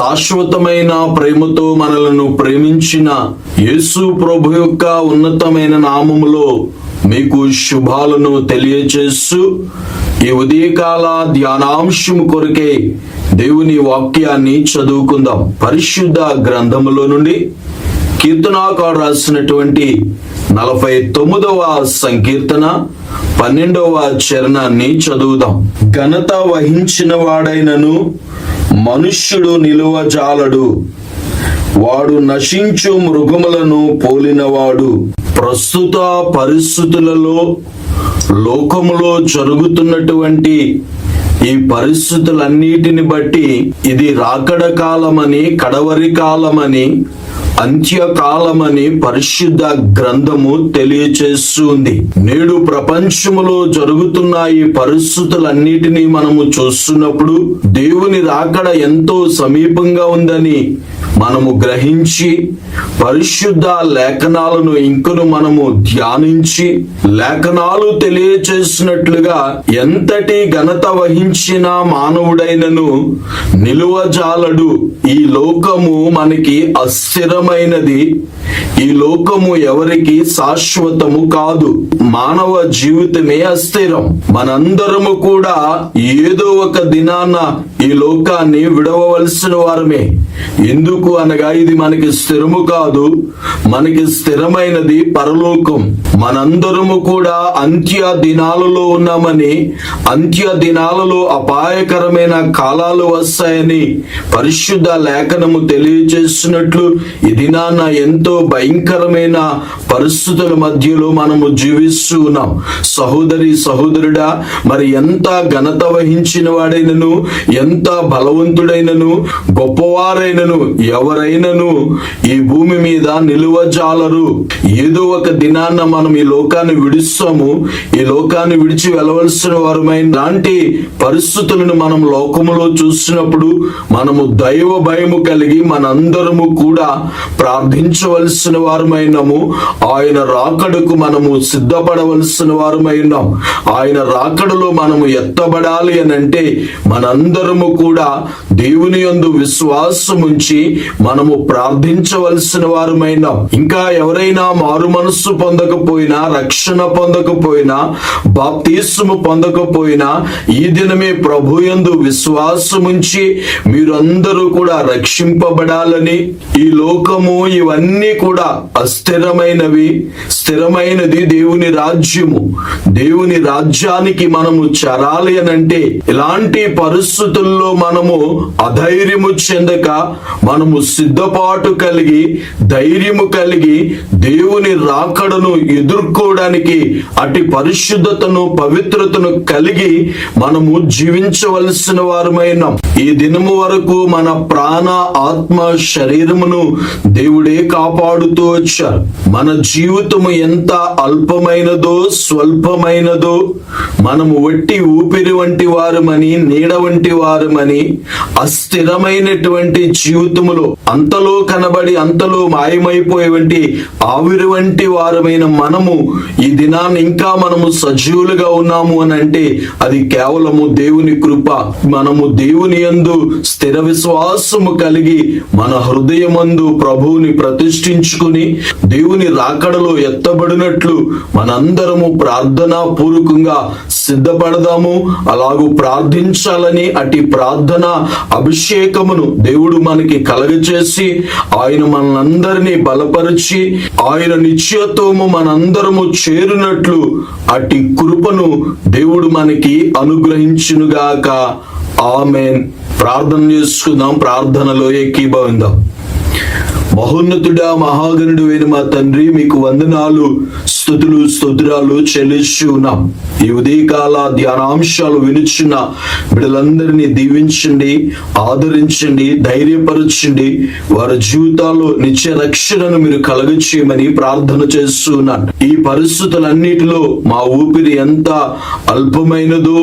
శాశ్వతమైన ప్రేమతో మనలను ప్రేమించిన యేసు ప్రభు యొక్క ఉన్నతమైన నామములో మీకు శుభాలను తెలియచేస్తూ ఈ ఉదయకాల ధ్యానాంశము కొరకే దేవుని వాక్యాన్ని చదువుకుందాం. పరిశుద్ధ గ్రంథములో నుండి కీర్తనాకారు రాసినటువంటి నలభై తొమ్మిదవ సంకీర్తన పన్నెండవ చరణాన్ని చదువుదాం. ఘనత వహించిన వాడైనను మనుష్యుడు నిలువజాలడు. వాడు నశించు మృగములను పోలినవాడు. ప్రస్తుత పరిస్థితులలో లోకములో జరుగుతున్నటువంటి ఈ పరిస్థితులన్నిటిని బట్టి ఇది రాకడ కాలమని కడవరి కాలమని అంత్యకాలమని పరిశుద్ధ గ్రంథము తెలియచేస్తుంది. నేడు ప్రపంచములో జరుగుతున్న ఈ పరిస్థితులన్నిటినీ మనము చూస్తున్నప్పుడు దేవుని రాకడ ఎంతో సమీపంగా ఉందని మనము గ్రహించి పరిశుద్ధ లేఖనాలను ఇంకను మనము ధ్యానించి లేఖనాలు తెలియచేసినట్లుగా ఎంతటి ఘనత వహించిన మానవుడైనను నిలువజాలడు. ఈ లోకము మనకి అస్థిరమైనది. ఈ లోకము ఎవరికి శాశ్వతము కాదు. మానవ జీవితమే అస్థిరం. మనందరము కూడా ఏదో ఒక దినాన ఈ లోకాన్ని విడవవలసిన వారమే. ఎందుకు అనగా ఇది మనకి స్థిరము కాదు మనకి స్థిరమైనది పరలోకం. మనందరము కూడా అంత్య దినాలలో ఉన్నామని అంత్య దినాలలో అపాయకరమైన కాలాలు వస్తాయని పరిశుద్ధ లేఖనము తెలియజేస్తున్నట్లు ఈ దినాన ఎంతో భయంకరమైన పరిస్థితుల మధ్యలో మనము జీవిస్తూ ఉన్నాం. సహోదరి సహోదరుడా మరి ఎంత ఘనత వహించిన వాడైనను ఎంత ఎంత బలవంతుడైనను గొప్పవారైనను ఎవరైనను ఈ భూమి మీద నిలువజాలరు. ఏదో ఒక దినాన్న మనం ఈ లోకాన్ని విడుస్తాము. ఈ లోకాన్ని విడిచి వెళ్ళవలసిన వారమైన లాంటి పరిస్థితులను మనం లోకములో చూసినప్పుడు మనము దైవ భయము కలిగి మనందరము కూడా ప్రార్థించవలసిన వారమైనము ఆయన రాకడకు మనము సిద్ధపడవలసిన వారమైనాం ఆయన రాకడలో మనము ఎత్తబడాలి అని అంటే మనము కూడా దేవుని యందు విశ్వాసముంచి మనము ప్రార్థించవలసిన వారమైన. ఇంకా ఎవరైనా మారు మనస్సు పొందకపోయినా రక్షణ పొందకపోయినా బాప్తీసము పొందకపోయినా ఈ దినమే ప్రభు యందు విశ్వాసముంచి మీరందరూ కూడా రక్షింపబడాలని ఈ లోకము ఇవన్నీ కూడా అస్థిరమైనవి. స్థిరమైనది దేవుని రాజ్యము. దేవుని రాజ్యానికి మనము చరాలి అని అంటే ఇలాంటి విషయంలో మనము అధైర్యము చెందక మనము సిద్ధపాటు కలిగి ధైర్యము కలిగి దేవుని రాకడను ఎదుర్కోవడానికి అటు పరిశుద్ధతను పవిత్రతను కలిగి మనము జీవించవలసిన వారమైన. ఈ దినము వరకు మన ప్రాణ ఆత్మ శరీరమును దేవుడే కాపాడుతూ వచ్చారు. మన జీవితము ఎంత అల్పమైనదో స్వల్పమైనదో మనము వట్టి ఊపిరి వంటి వారమని నీడ వంటి వారు వారమని అస్థిరమైనటువంటి జీవితములో అంతలో కనబడి అంతలో మాయమైపోయేవంటి ఆవిరి వంటి వారమైన మనము ఈ దినాన్ని ఇంకా మనము సజీవులుగా ఉన్నాము అని అంటే అది కేవలము దేవుని కృప. మనము దేవుని యందు స్థిర విశ్వాసము కలిగి మన హృదయమందు ప్రభువుని ప్రతిష్ఠించుకుని దేవుని రాకడలో ఎత్తబడినట్లు మనందరము ప్రార్థనా పూర్వకంగా సిద్ధపడదాము. అలాగూ ప్రార్థించాలని అటు ప్రార్థన అభిషేకమును దేవుడు మనకి కలగచేసి ఆయన మనందరినీ బలపరిచి ఆయన నిశ్చయత్వము మనందరము చేరినట్లు అట్టి కృపను దేవుడు మనకి అనుగ్రహించునుగాక. ఆమెన్. ప్రార్థన చేసుకుందాం. ప్రార్థనలో ఏకీభవిందాం. మహోన్నతుడా మహాగణుడు అయిన మా తండ్రి మీకు వందనాలు. స్థుతులు స్తోత్రాలు చెల్లిస్తూ ఉన్నాం ఈ ఉదయకాల ధ్యానాంశాలు వినుచున్న బిడ్డలందరినీ దీవించండి ఆదరించండి ధైర్యపరచండి. వారి జీవితాల్లో నిత్య రక్షణను మీరు కలగచేయమని ప్రార్థన చేస్తున్నాను. ఈ పరిస్థితులన్నిటిలో మా ఊపిరి ఎంత అల్పమైనదో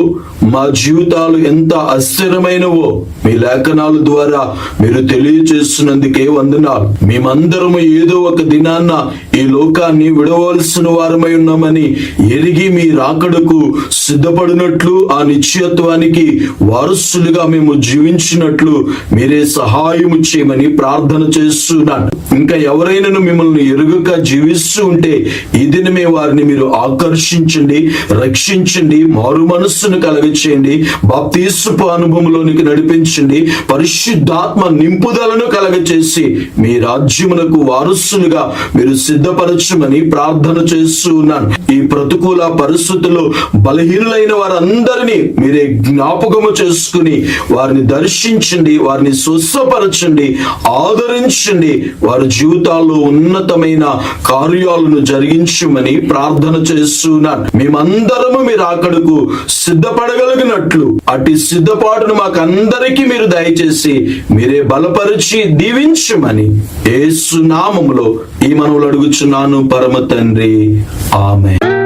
మా జీవితాలు ఎంత అస్థిరమైనవో మీ లేఖనాల ద్వారా మీరు తెలియచేస్తున్నందుకే వందనాలు. మేమందరము ఏదో ఒక దినాన్న ఈ లోకాన్ని విడవలసిన వారమై ఉన్నామని ఎరిగి మీ రాకడకు సిద్ధపడినట్లు ఆ నిశ్చయత్వానికి వారసులుగా మేము జీవించినట్లు మీరే సహాయం చేయమని ప్రార్థన చేస్తున్నాను. ఇంకా ఎవరైనా మిమ్మల్ని ఎరుగక జీవిస్తూ ఉంటే ఈ దినమే వారిని మీరు ఆకర్షించండి రక్షించండి మారు మనస్సును కలగచేయండి బాప్తీసుపు అనుభవంలోనికి నడిపించండి పరిశుద్ధాత్మ నింపుదలను కలగచేసి మీ రాజ్యమునకు వారసులుగా మీరు సిద్ధపరచమని ప్రార్థన చేస్తూ ఉన్నాను ఈ ప్రతికూల పరిస్థితుల్లో బలహీనులైన వారందరినీ మీరే జ్ఞాపకము చేసుకుని వారిని దర్శించండి వారిని స్వస్థపరచండి ఆదరించండి. వారి జీవితాల్లో ఉన్నతమైన కార్యాలను జరిగించమని ప్రార్థన చేస్తున్నాను. మేమందరము మీరు అక్కడకు సిద్ధపడగలిగినట్లు. అటు సిద్ధపాటును మాకు అందరికీ మీరు దయచేసి మీరే బలపరిచి దీవించమని ఏసు నామములో ఈ మనవులు అడుగుచున్నాను పరమ తండ్రి. Amen.